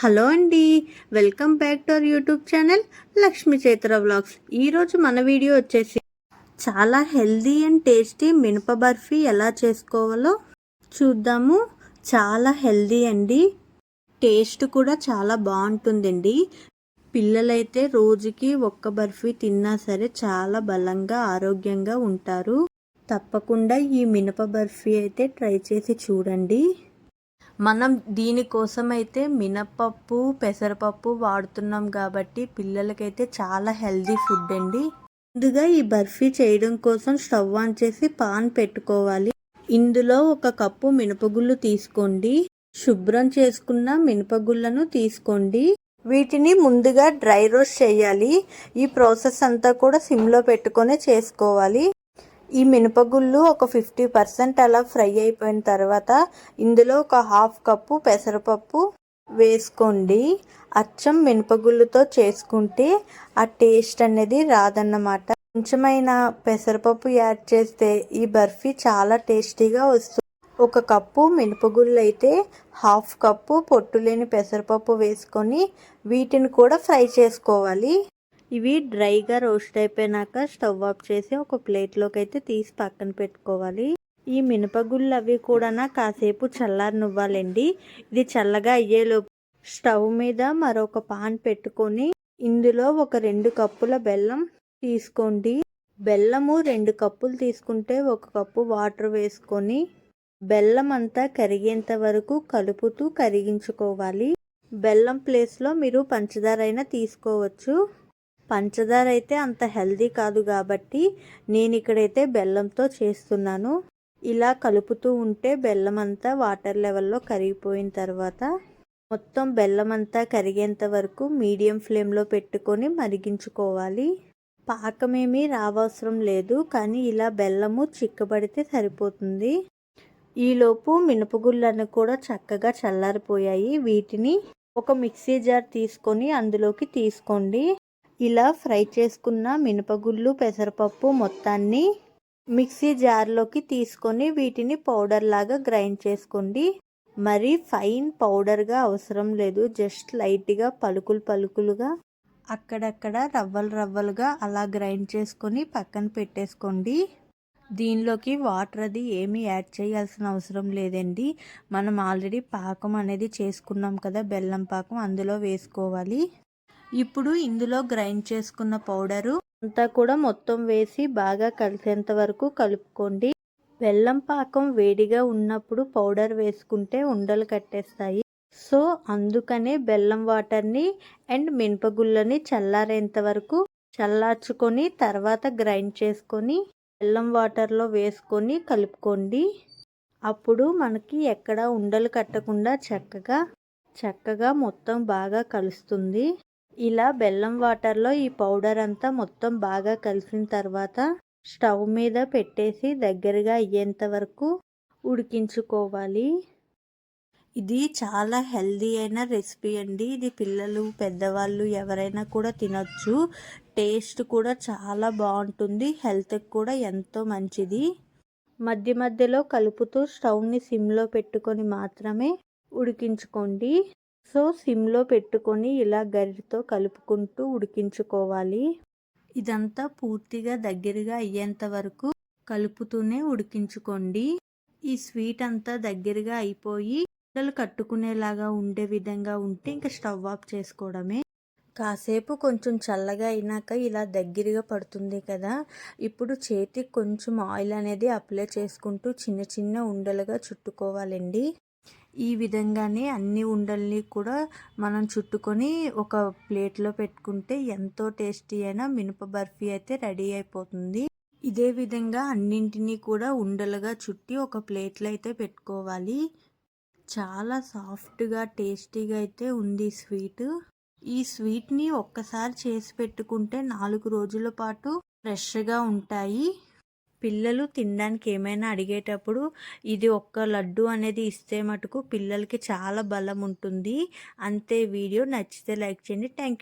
Hello అండి welcome back to our YouTube channel Lakshmi Chaitra vlogs. ఈరోజు మన video వచ్చేసి చాలా హెల్దీ అండ్ టేస్టీ మినప బర్ఫీ ఎలా చేసుకోవాలో చూద్దాము. చాలా హెల్దీ అండి. టేస్ట్ కూడా చాలా బాగుంటుందండి. పిల్లలైతే రోజుకి ఒక్క బర్ఫీ తిన్నా సరే చాలా బలంగా ఆరోగ్యంగా ఉంటారు. తప్పకుండా ఈ మినప బర్ఫీ అయితే ట్రై చేసి చూడండి. మనం దీనికోసం అయితే మినపప్పు పెసరపప్పు వాడుతున్నాం కాబట్టి పిల్లలకైతే చాలా హెల్దీ ఫుడ్ అండి. ముందుగా ఈ బర్ఫీ చేయడం కోసం స్టవ్ ఆన్ చేసి పాన్ పెట్టుకోవాలి. ఇందులో ఒక కప్పు మినపగుళ్ళు తీసుకోండి. శుభ్రం చేసుకున్న మినపగుళ్ళను తీసుకోండి. వీటిని ముందుగా డ్రై రోస్ట్ చేయాలి. ఈ ప్రాసెస్ అంతా కూడా సిమ్లో పెట్టుకొని చేసుకోవాలి. ఈ మినపగుళ్ళు ఒక ఫిఫ్టీ పర్సెంట్ అలా ఫ్రై అయిపోయిన తర్వాత ఇందులో ఒక హాఫ్ కప్పు పెసరపప్పు వేసుకోండి. అచ్చం మినపగుళ్ళుతో చేసుకుంటే ఆ టేస్ట్ అనేది రాదన్నమాట. కొంచెమైన పెసరపప్పు యాడ్ చేస్తే ఈ బర్ఫీ చాలా టేస్టీగా వస్తుంది. ఒక కప్పు మినపగుళ్ళు అయితే హాఫ్ కప్పు పొట్టు లేని పెసరపప్పు వేసుకొని వీటిని కూడా ఫ్రై చేసుకోవాలి. ఇవి డ్రైగా రోస్ట్ అయిపోయినాక స్టవ్ ఆఫ్ చేసి ఒక ప్లేట్లోకి అయితే తీసి పక్కన పెట్టుకోవాలి. ఈ మినపగుళ్ళు అవి కూడా కాసేపు చల్లారనివ్వాలండి. ఇది చల్లగా అయ్యేలోపు స్టవ్ మీద మరొక పాన్ పెట్టుకొని ఇందులో ఒక రెండు కప్పుల బెల్లం తీసుకోండి. బెల్లము రెండు కప్పులు తీసుకుంటే ఒక కప్పు వాటర్ వేసుకొని బెల్లం అంతా కరిగేంత వరకు కలుపుతూ కరిగించుకోవాలి. బెల్లం ప్లేస్లో మీరు పంచదార అయినా తీసుకోవచ్చు. పంచదార అయితే అంత హెల్దీ కాదు కాబట్టి నేను ఇక్కడైతే బెల్లంతో చేస్తున్నాను. ఇలా కలుపుతూ ఉంటే బెల్లం అంతా వాటర్ లెవెల్లో కరిగిపోయిన తర్వాత మొత్తం బెల్లం అంతా కరిగేంత వరకు మీడియం ఫ్లేమ్లో పెట్టుకొని మరిగించుకోవాలి. పాకమేమీ రావసరం లేదు కానీ ఇలా బెల్లము చిక్కబడితే సరిపోతుంది. ఈలోపు మినపగుళ్ళను కూడా చక్కగా చల్లారిపోయాయి. వీటిని ఒక మిక్సీ జార్ తీసుకొని అందులోకి తీసుకోండి. ఇలా ఫ్రై చేసుకున్న మినపగుళ్ళు పెసరపప్పు మొత్తాన్ని మిక్సీ జార్లోకి తీసుకొని వీటిని పౌడర్ లాగా గ్రైండ్ చేసుకోండి. మరి ఫైన్ పౌడర్గా అవసరం లేదు. జస్ట్ లైట్గా పలుకులు పలుకులుగా అక్కడక్కడ రవ్వలు రవ్వలుగా అలా గ్రైండ్ చేసుకొని పక్కన పెట్టేసుకోండి. దీనిలోకి వాటర్ అది ఏమీ యాడ్ చేయాల్సిన అవసరం లేదండి. మనం ఆల్రెడీ పాకం అనేది చేసుకున్నాం కదా బెల్లం పాకం అందులో వేసుకోవాలి. ఇప్పుడు ఇందులో గ్రైండ్ చేసుకున్న పౌడరు అంతా కూడా మొత్తం వేసి బాగా కలిసేంత వరకు కలుపుకోండి. బెల్లం పాకం వేడిగా ఉన్నప్పుడు పౌడర్ వేసుకుంటే ఉండలు కట్టేస్తాయి. సో అందుకనే బెల్లం వాటర్ని అండ్ మినపగుళ్ళని చల్లారేంత వరకు చల్లార్చుకొని తర్వాత గ్రైండ్ చేసుకొని బెల్లం వాటర్లో వేసుకొని కలుపుకోండి. అప్పుడు మనకి ఎక్కడ ఉండలు కట్టకుండా చక్కగా చక్కగా మొత్తం బాగా కలుస్తుంది. ఇలా బెల్లం వాటర్లో ఈ పౌడర్ అంతా మొత్తం బాగా కలిసిన తర్వాత స్టవ్ మీద పెట్టేసి దగ్గరగా అయ్యేంత వరకు ఉడికించుకోవాలి. ఇది చాలా హెల్దీ అయిన రెసిపీ అండి. ఇది పిల్లలు పెద్దవాళ్ళు ఎవరైనా కూడా తినచ్చు. టేస్ట్ కూడా చాలా బాగుంటుంది. హెల్త్కి కూడా ఎంతో మంచిది. మధ్య మధ్యలో కలుపుతూ స్టవ్ని సిమ్లో పెట్టుకొని మాత్రమే ఉడికించుకోండి. సో సిమ్లో పెట్టుకొని ఇలా గరిటతో కలుపుకుంటూ ఉడికించుకోవాలి. ఇదంతా పూర్తిగా దగ్గరగా అయ్యేంత వరకు కలుపుతూనే ఉడికించుకోండి. ఈ స్వీట్ అంతా దగ్గరగా అయిపోయి పిల్లలు కట్టుకునేలాగా ఉండే విధంగా ఉంటే ఇంకా స్టవ్ ఆఫ్ చేసుకోవడమే. కాసేపు కొంచెం చల్లగా అయినాక ఇలా దగ్గరగా పడుతుంది కదా. ఇప్పుడు చేతికి కొంచెం ఆయిల్ అనేది అప్లై చేసుకుంటూ చిన్న చిన్న ఉండలుగా చుట్టుకోవాలండి. ఈ విధంగానే అన్ని ఉండల్ని కూడా మనం చుట్టుకొని ఒక ప్లేట్లో పెట్టుకుంటే ఎంతో టేస్టీ అయిన మినప బర్ఫీ అయితే రెడీ అయిపోతుంది. ఇదే విధంగా అన్నింటినీ కూడా ఉండలుగా చుట్టి ఒక ప్లేట్లో అయితే పెట్టుకోవాలి. చాలా సాఫ్ట్గా టేస్టీగా అయితే ఉంది స్వీట్. ఈ స్వీట్ని ఒక్కసారి చేసి పెట్టుకుంటే నాలుగు రోజుల పాటు ఫ్రెష్గా ఉంటాయి. పిల్లలు తినడానికి ఏమైనా అడిగేటప్పుడు ఇది ఒక్క లడ్డు అనేది ఇస్తే మటుకు పిల్లలకి చాలా బలం ఉంటుంది. అంతే వీడియో నచ్చితే లైక్ చేయండి. థ్యాంక్